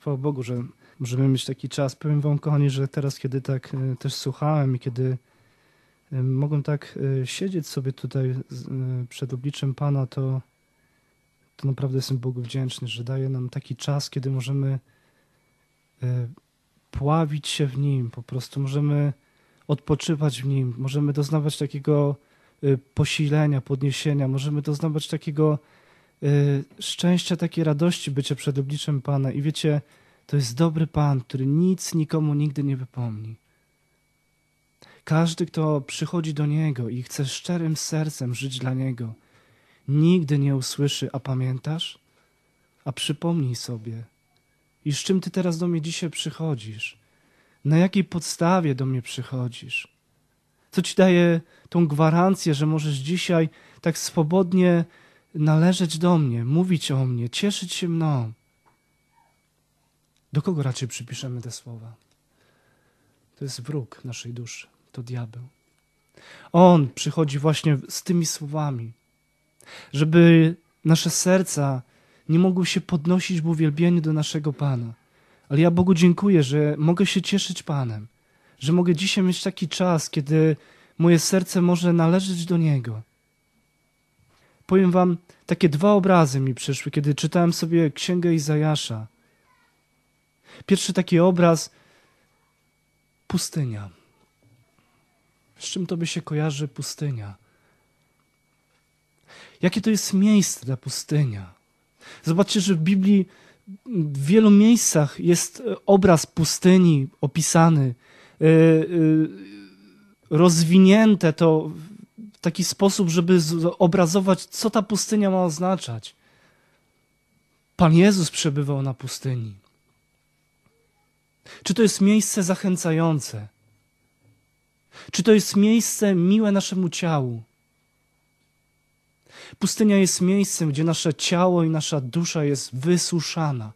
Chwała Bogu, że możemy mieć taki czas. Powiem wam, kochani, że teraz, kiedy tak e, też słuchałem i kiedy e, mogłem tak e, siedzieć sobie tutaj przed obliczem Pana, to, to naprawdę jestem Bogu wdzięczny, że daje nam taki czas, kiedy możemy pławić się w Nim, po prostu możemy odpoczywać w Nim, możemy doznawać takiego posilenia, podniesienia, możemy doznawać takiego szczęścia, takiej radości bycia przed obliczem Pana. I wiecie, to jest dobry Pan, który nic nikomu nigdy nie wypomni. Każdy, kto przychodzi do Niego i chce szczerym sercem żyć dla Niego, nigdy nie usłyszy, a pamiętasz? A przypomnij sobie. I z czym Ty teraz do mnie dzisiaj przychodzisz? Na jakiej podstawie do mnie przychodzisz? Co Ci daje tą gwarancję, że możesz dzisiaj tak swobodnie należeć do mnie, mówić o mnie, cieszyć się mną. Do kogo raczej przypiszemy te słowa? To jest wróg naszej duszy, to diabeł. On przychodzi właśnie z tymi słowami, żeby nasze serca nie mogły się podnosić w uwielbieniu do naszego Pana. Ale ja Bogu dziękuję, że mogę się cieszyć Panem, że mogę dzisiaj mieć taki czas, kiedy moje serce może należeć do Niego. Powiem wam, takie dwa obrazy mi przyszły, kiedy czytałem sobie Księgę Izajasza. Pierwszy taki obraz pustynia. Z czym to by się kojarzy pustynia? Jakie to jest miejsce ta pustynia? Zobaczcie, że w Biblii w wielu miejscach jest e, obraz pustyni opisany, e, e, rozwinięte to w taki sposób, żeby obrazować, co ta pustynia ma oznaczać. Pan Jezus przebywał na pustyni. Czy to jest miejsce zachęcające? Czy to jest miejsce miłe naszemu ciału? Pustynia jest miejscem, gdzie nasze ciało i nasza dusza jest wysuszana.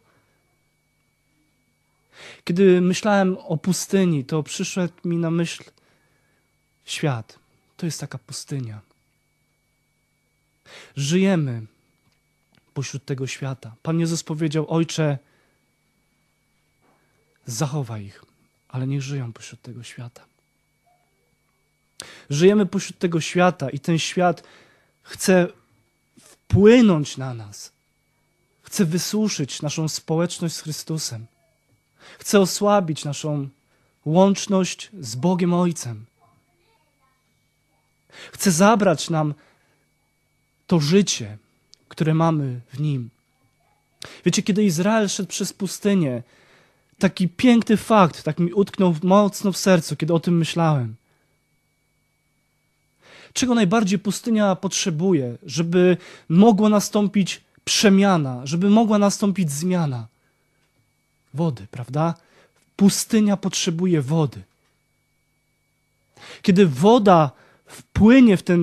Kiedy myślałem o pustyni, to przyszedł mi na myśl świat. To jest taka pustynia. Żyjemy pośród tego świata. Pan Jezus powiedział: Ojcze, zachowaj ich, ale niech żyją pośród tego świata. Żyjemy pośród tego świata i ten świat chce wpłynąć na nas. Chce wysuszyć naszą społeczność z Chrystusem. Chce osłabić naszą łączność z Bogiem Ojcem. Chce zabrać nam to życie, które mamy w Nim. Wiecie, kiedy Izrael szedł przez pustynię, taki piękny fakt, tak mi utknął mocno w sercu, kiedy o tym myślałem. Czego najbardziej pustynia potrzebuje, żeby mogła nastąpić przemiana, żeby mogła nastąpić zmiana? Wody, prawda? Pustynia potrzebuje wody. Kiedy woda wpłynie w tę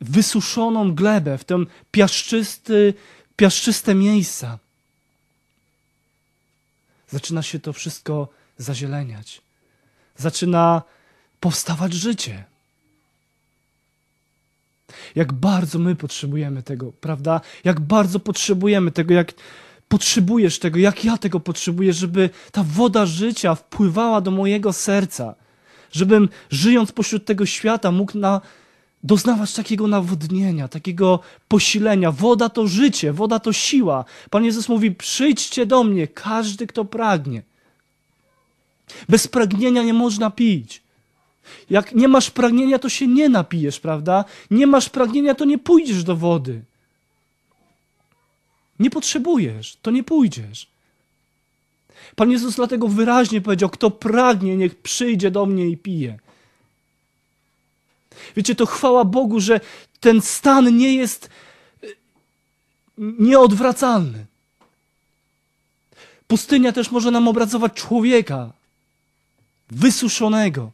wysuszoną glebę, w tę piaszczysty, piaszczyste miejsca, zaczyna się to wszystko zazieleniać. Zaczyna powstawać życie. Jak bardzo my potrzebujemy tego, prawda? Jak bardzo potrzebujemy tego, jak potrzebujesz tego, jak ja tego potrzebuję, żeby ta woda życia wpływała do mojego serca, żebym żyjąc pośród tego świata mógł na, doznawać takiego nawodnienia, takiego posilenia. Woda to życie, woda to siła. Pan Jezus mówi: Przyjdźcie do mnie, każdy, kto pragnie. Bez pragnienia nie można pić. Jak nie masz pragnienia, to się nie napijesz, prawda? Nie masz pragnienia, to nie pójdziesz do wody. Nie potrzebujesz, to nie pójdziesz. Pan Jezus dlatego wyraźnie powiedział: Kto pragnie, niech przyjdzie do mnie i pije. Wiecie, to chwała Bogu, że ten stan nie jest y, nieodwracalny. Pustynia też może nam obrazować człowieka wysuszonego,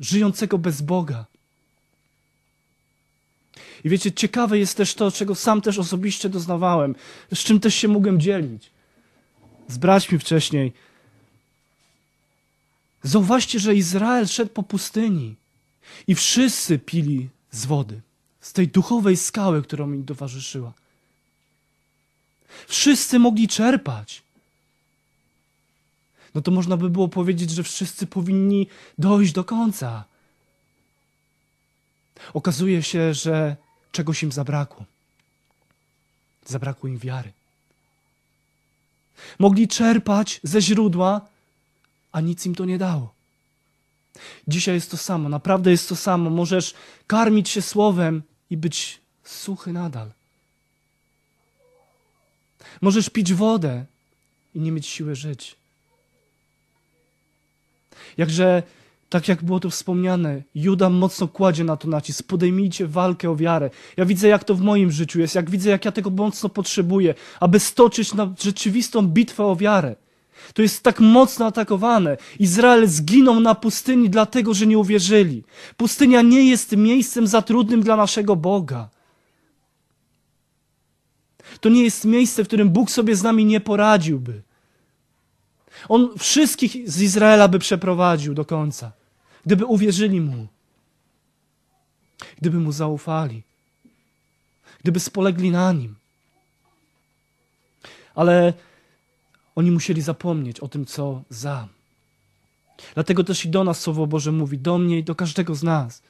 żyjącego bez Boga. I wiecie, ciekawe jest też to, czego sam też osobiście doznawałem, z czym też się mogłem dzielić. Z braćmi wcześniej. Zauważcie, że Izrael szedł po pustyni i wszyscy pili z wody, z tej duchowej skały, którą im towarzyszyła. Wszyscy mogli czerpać. No to można by było powiedzieć, że wszyscy powinni dojść do końca. Okazuje się, że czegoś im zabrakło. Zabrakło im wiary. Mogli czerpać ze źródła, a nic im to nie dało. Dzisiaj jest to samo, naprawdę jest to samo. Możesz karmić się słowem i być suchy nadal. Możesz pić wodę i nie mieć siły żyć. Jakże, tak jak było tu wspomniane, Juda mocno kładzie na to nacisk. Podejmijcie walkę o wiarę. Ja widzę, jak to w moim życiu jest, jak widzę, jak ja tego mocno potrzebuję, aby stoczyć na rzeczywistą bitwę o wiarę. To jest tak mocno atakowane. Izrael zginął na pustyni dlatego, że nie uwierzyli. Pustynia nie jest miejscem za trudnym dla naszego Boga. To nie jest miejsce, w którym Bóg sobie z nami nie poradziłby. On wszystkich z Izraela by przeprowadził do końca, gdyby uwierzyli Mu, gdyby Mu zaufali, gdyby spolegli na Nim. Ale oni musieli zapomnieć o tym, co za. Dlatego też i do nas Słowo Boże mówi, do mnie i do każdego z nas,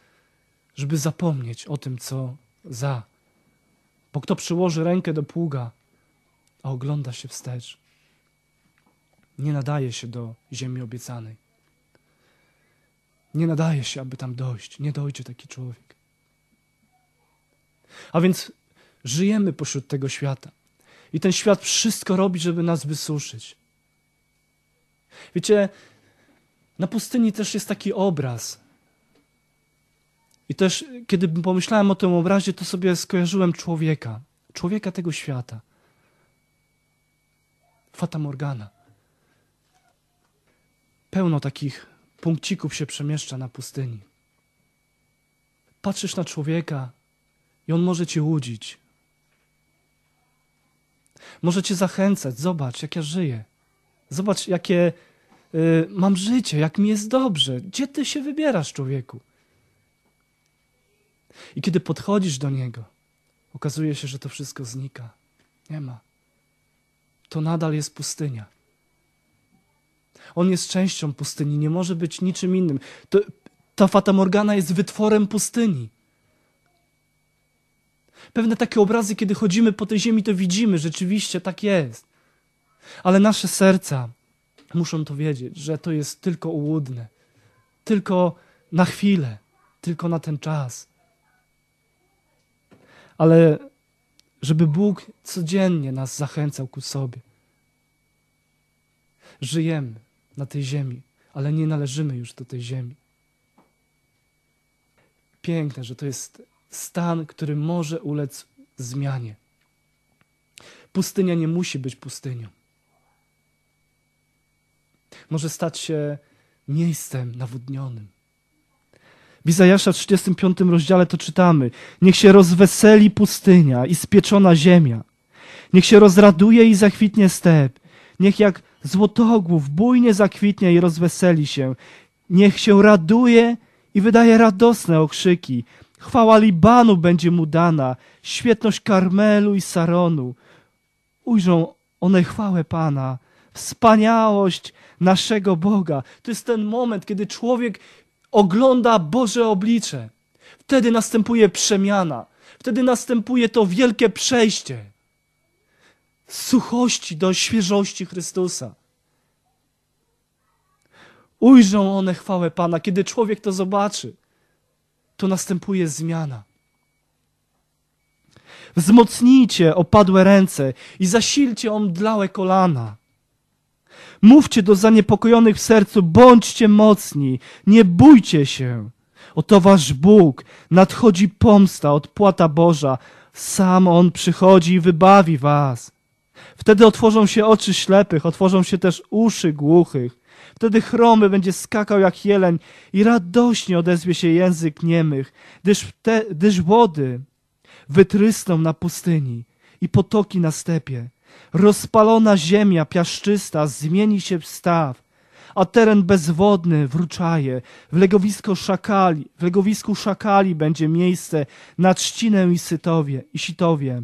żeby zapomnieć o tym, co za. Bo kto przyłoży rękę do pługa, a ogląda się wstecz, nie nadaje się do ziemi obiecanej. Nie nadaje się, aby tam dojść. Nie dojdzie taki człowiek. A więc żyjemy pośród tego świata. I ten świat wszystko robi, żeby nas wysuszyć. Wiecie, na pustyni też jest taki obraz. I też, kiedy pomyślałem o tym obrazie, to sobie skojarzyłem człowieka. Człowieka tego świata. Fata Morgana. Pełno takich punkcików się przemieszcza na pustyni. Patrzysz na człowieka i on może cię łudzić. Może cię zachęcać. Zobacz, jak ja żyję. Zobacz, jakie y, mam życie, jak mi jest dobrze. Gdzie ty się wybierasz, człowieku? I kiedy podchodzisz do niego, okazuje się, że to wszystko znika. Nie ma. To nadal jest pustynia. On jest częścią pustyni, nie może być niczym innym. To, ta Fata Morgana jest wytworem pustyni. Pewne takie obrazy, kiedy chodzimy po tej ziemi, to widzimy, rzeczywiście tak jest. Ale nasze serca muszą to wiedzieć, że to jest tylko ułudne, tylko na chwilę, tylko na ten czas. Ale żeby Bóg codziennie nas zachęcał ku sobie. Żyjemy na tej ziemi, ale nie należymy już do tej ziemi. Piękne, że to jest stan, który może ulec zmianie. Pustynia nie musi być pustynią. Może stać się miejscem nawodnionym. W Izajasza 35 rozdziale to czytamy: Niech się rozweseli pustynia i spieczona ziemia. Niech się rozraduje i zakwitnie step. Niech jak złotogłów bujnie zakwitnie i rozweseli się. Niech się raduje i wydaje radosne okrzyki. Chwała Libanu będzie mu dana, świetność Karmelu i Saronu. Ujrzą one chwałę Pana, wspaniałość naszego Boga. To jest ten moment, kiedy człowiek ogląda Boże oblicze. Wtedy następuje przemiana. Wtedy następuje to wielkie przejście suchości do świeżości Chrystusa. Ujrzą one chwałę Pana. Kiedy człowiek to zobaczy, to następuje zmiana. Wzmocnijcie opadłe ręce i zasilcie omdlałe kolana. Mówcie do zaniepokojonych w sercu, bądźcie mocni, nie bójcie się. Oto wasz Bóg, nadchodzi pomsta, odpłata Boża. Sam On przychodzi i wybawi was. Wtedy otworzą się oczy ślepych, otworzą się też uszy głuchych. Wtedy chromy będzie skakał jak jeleń i radośnie odezwie się język niemych, gdyż, te, gdyż wody wytrysną na pustyni i potoki na stepie. Rozpalona ziemia piaszczysta zmieni się w staw, a teren bezwodny wróczaje. W legowisko szakali, w legowisku szakali będzie miejsce na trzcinę i sytowie, i sitowie.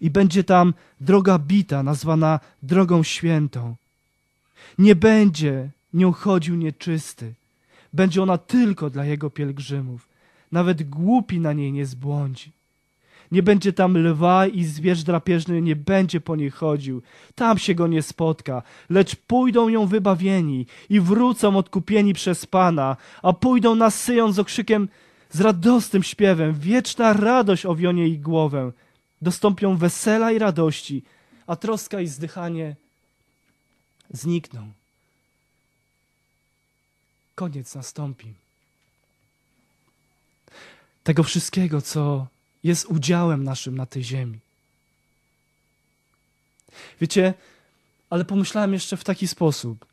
I będzie tam droga bita, nazwana drogą świętą. Nie będzie nią chodził nieczysty. Będzie ona tylko dla jego pielgrzymów. Nawet głupi na niej nie zbłądzi. Nie będzie tam lwa i zwierz drapieżny nie będzie po niej chodził. Tam się go nie spotka, lecz pójdą ją wybawieni i wrócą odkupieni przez Pana, a pójdą na Syjon z okrzykiem, z radosnym śpiewem. Wieczna radość owionie ich głowę. Dostąpią wesela i radości, a troska i zdychanie znikną. Koniec nastąpi. Tego wszystkiego, co jest udziałem naszym na tej ziemi. Wiecie, ale pomyślałem jeszcze w taki sposób.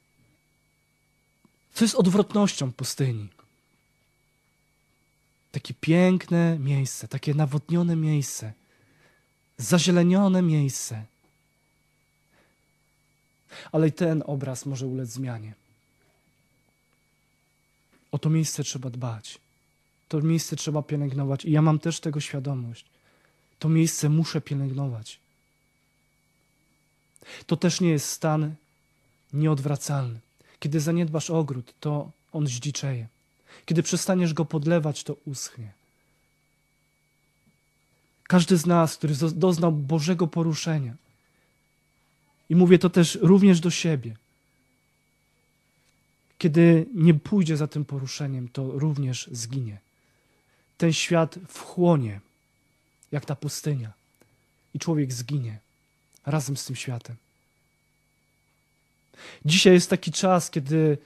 Co jest odwrotnością pustyni? Takie piękne miejsce, takie nawodnione miejsce, zazielenione miejsce. Ale i ten obraz może ulec zmianie. O to miejsce trzeba dbać. To miejsce trzeba pielęgnować i ja mam też tego świadomość. To miejsce muszę pielęgnować. To też nie jest stan nieodwracalny. Kiedy zaniedbasz ogród, to on zdziczeje. Kiedy przestaniesz go podlewać, to uschnie. Każdy z nas, który doznał Bożego poruszenia, i mówię to też również do siebie, kiedy nie pójdzie za tym poruszeniem, to również zginie. Ten świat wchłonie, jak ta pustynia, i człowiek zginie razem z tym światem. Dzisiaj jest taki czas, kiedy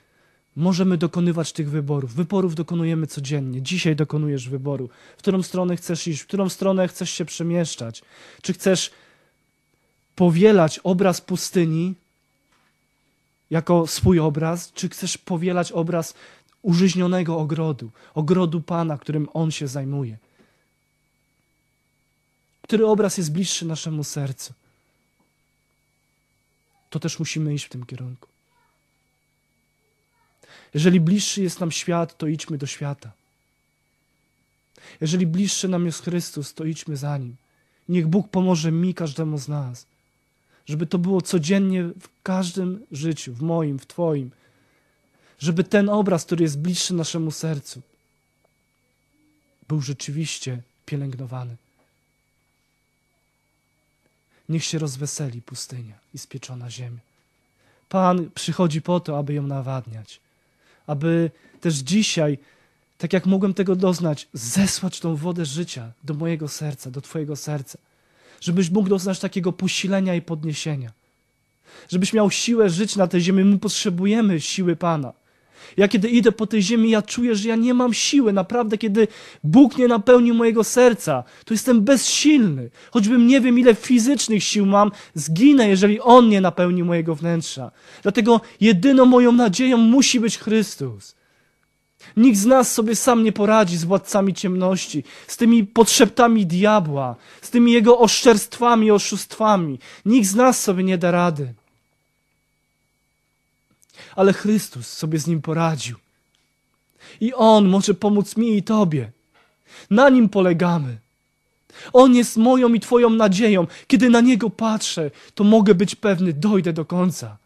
możemy dokonywać tych wyborów. Wyborów dokonujemy codziennie. Dzisiaj dokonujesz wyboru. W którą stronę chcesz iść, w którą stronę chcesz się przemieszczać. Czy chcesz powielać obraz pustyni jako swój obraz, czy chcesz powielać obraz użyźnionego ogrodu, ogrodu Pana, którym On się zajmuje. Który obraz jest bliższy naszemu sercu? To też musimy iść w tym kierunku. Jeżeli bliższy jest nam świat, to idźmy do świata. Jeżeli bliższy nam jest Chrystus, to idźmy za Nim. Niech Bóg pomoże mi, każdemu z nas, żeby to było codziennie w każdym życiu, w moim, w Twoim, żeby ten obraz, który jest bliższy naszemu sercu, był rzeczywiście pielęgnowany. Niech się rozweseli pustynia i spieczona ziemia. Pan przychodzi po to, aby ją nawadniać, aby też dzisiaj, tak jak mogłem tego doznać, zesłać tą wodę życia do mojego serca, do Twojego serca, żebyś mógł doznać takiego posilenia i podniesienia, żebyś miał siłę żyć na tej ziemi. My potrzebujemy siły Pana. Ja kiedy idę po tej ziemi, ja czuję, że ja nie mam siły. Naprawdę, kiedy Bóg nie napełni mojego serca, to jestem bezsilny. Choćbym nie wiem, ile fizycznych sił mam, zginę, jeżeli On nie napełni mojego wnętrza. Dlatego jedyną moją nadzieją musi być Chrystus. Nikt z nas sobie sam nie poradzi z władcami ciemności, z tymi podszeptami diabła, z tymi jego oszczerstwami, oszustwami. Nikt z nas sobie nie da rady ale Chrystus sobie z nim poradził. I On może pomóc mi i Tobie. Na nim polegamy. On jest moją i Twoją nadzieją. Kiedy na Niego patrzę, to mogę być pewny, dojdę do końca.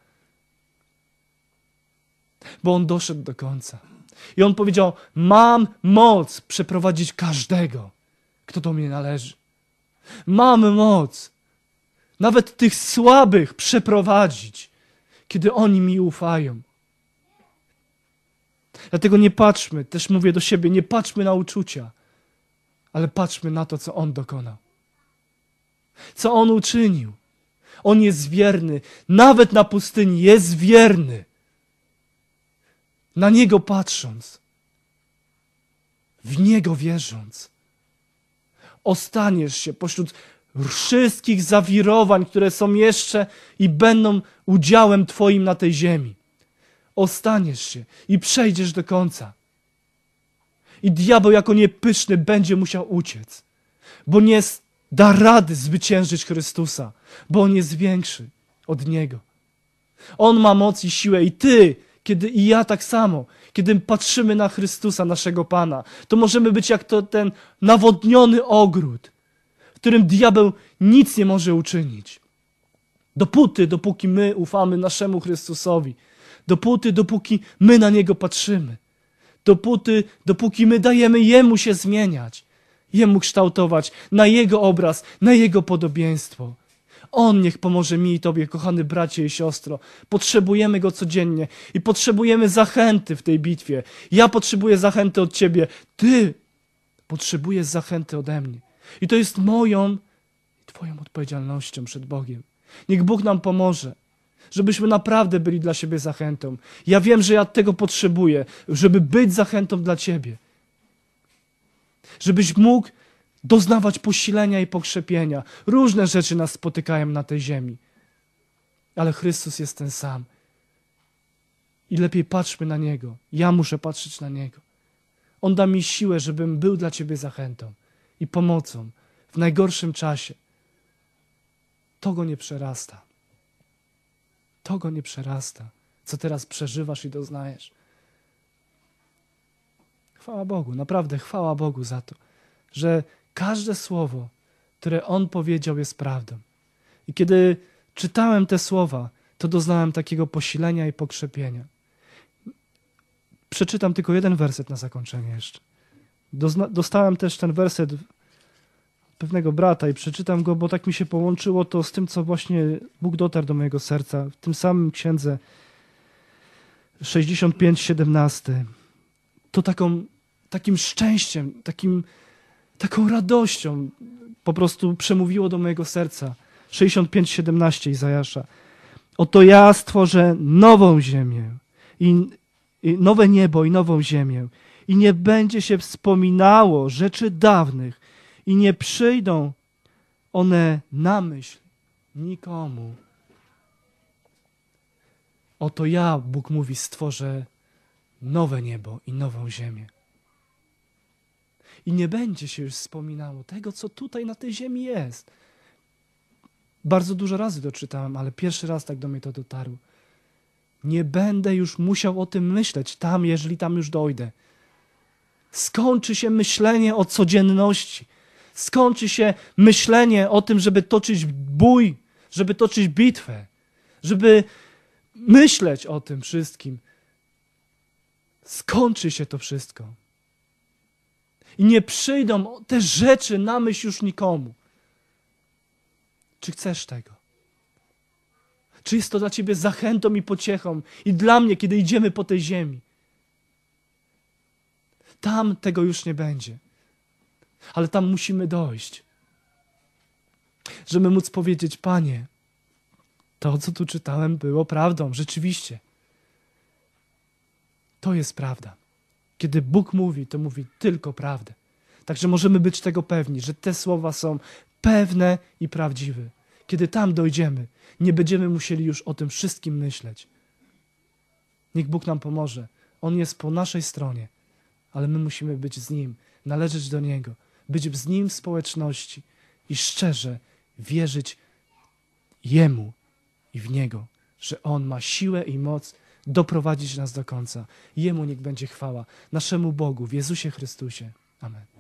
Bo On doszedł do końca. I On powiedział: Mam moc przeprowadzić każdego, kto do mnie należy. Mam moc nawet tych słabych przeprowadzić kiedy oni mi ufają. Dlatego nie patrzmy, też mówię do siebie, nie patrzmy na uczucia, ale patrzmy na to, co On dokonał. Co On uczynił. On jest wierny, nawet na pustyni jest wierny. Na Niego patrząc, w Niego wierząc, ostaniesz się pośród wszystkich zawirowań, które są jeszcze i będą udziałem Twoim na tej ziemi. Ostaniesz się i przejdziesz do końca. I diabeł jako niepyszny będzie musiał uciec, bo nie da rady zwyciężyć Chrystusa, bo On jest większy od Niego. On ma moc i siłę i Ty, kiedy i ja tak samo, kiedy patrzymy na Chrystusa, naszego Pana, to możemy być jak to ten nawodniony ogród, którym diabeł nic nie może uczynić. Dopóty, dopóki my ufamy naszemu Chrystusowi, dopóty, dopóki my na Niego patrzymy, dopóty, dopóki my dajemy Jemu się zmieniać, Jemu kształtować na Jego obraz, na Jego podobieństwo. On niech pomoże mi i Tobie, kochany bracie i siostro. Potrzebujemy Go codziennie i potrzebujemy zachęty w tej bitwie. Ja potrzebuję zachęty od Ciebie. Ty potrzebujesz zachęty ode mnie. I to jest moją i Twoją odpowiedzialnością przed Bogiem. Niech Bóg nam pomoże, żebyśmy naprawdę byli dla siebie zachętą. Ja wiem, że ja tego potrzebuję, żeby być zachętą dla Ciebie. Żebyś mógł doznawać posilenia i pokrzepienia. Różne rzeczy nas spotykają na tej ziemi, ale Chrystus jest ten sam. I lepiej patrzmy na Niego. Ja muszę patrzeć na Niego. On da mi siłę, żebym był dla Ciebie zachętą i pomocą w najgorszym czasie. To go nie przerasta. To go nie przerasta, co teraz przeżywasz i doznajesz. Chwała Bogu, naprawdę chwała Bogu za to, że każde słowo, które On powiedział, jest prawdą. I kiedy czytałem te słowa, to doznałem takiego posilenia i pokrzepienia. Przeczytam tylko jeden werset na zakończenie jeszcze. Dostałem też ten werset pewnego brata i przeczytam go, bo tak mi się połączyło to z tym, co właśnie Bóg dotarł do mojego serca. W tym samym księdze 65-17. To taką, takim szczęściem, takim, taką radością po prostu przemówiło do mojego serca. 65-17 Izajasza. Oto ja stworzę nową ziemię i, i nowe niebo i nową ziemię i nie będzie się wspominało rzeczy dawnych i nie przyjdą one na myśl nikomu. Oto ja, Bóg mówi, stworzę nowe niebo i nową ziemię. I nie będzie się już wspominało tego, co tutaj na tej ziemi jest. Bardzo dużo razy doczytałem, ale pierwszy raz tak do mnie to dotarło. Nie będę już musiał o tym myśleć tam, jeżeli tam już dojdę. Skończy się myślenie o codzienności. Skończy się myślenie o tym, żeby toczyć bój, żeby toczyć bitwę, żeby myśleć o tym wszystkim. Skończy się to wszystko. I nie przyjdą te rzeczy na myśl już nikomu. Czy chcesz tego? Czy jest to dla ciebie zachętą i pociechą i dla mnie, kiedy idziemy po tej ziemi? Tam tego już nie będzie. Ale tam musimy dojść. Żeby móc powiedzieć, Panie, to, co tu czytałem, było prawdą, rzeczywiście. To jest prawda. Kiedy Bóg mówi, to mówi tylko prawdę. Także możemy być tego pewni, że te słowa są pewne i prawdziwe. Kiedy tam dojdziemy, nie będziemy musieli już o tym wszystkim myśleć. Niech Bóg nam pomoże. On jest po naszej stronie, ale my musimy być z Nim, należeć do Niego, być z Nim w społeczności i szczerze wierzyć Jemu i w Niego, że On ma siłę i moc doprowadzić nas do końca. Jemu niech będzie chwała, naszemu Bogu w Jezusie Chrystusie. Amen.